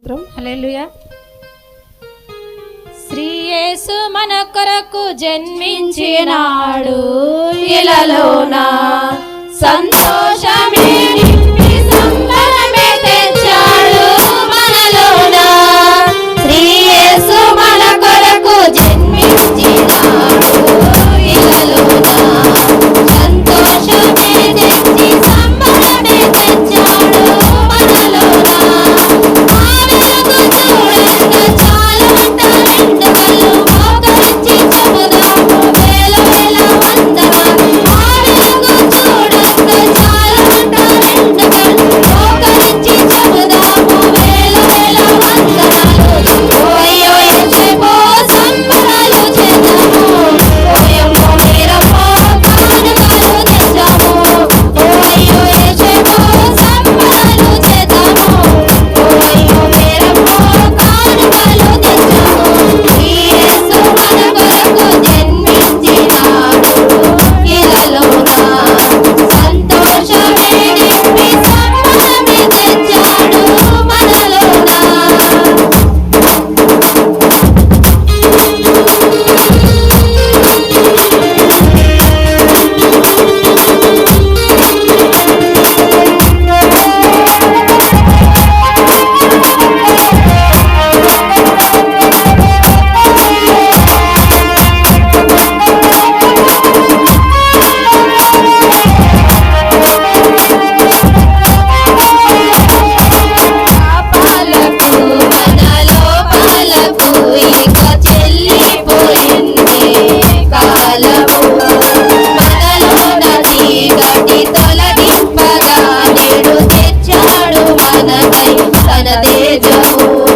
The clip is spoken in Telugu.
స్తోత్రం. హల్లెలూయా. శ్రీయేసు మన కొరకు జన్మించినాడు. ఇలాలోన సంతోషమే दे जो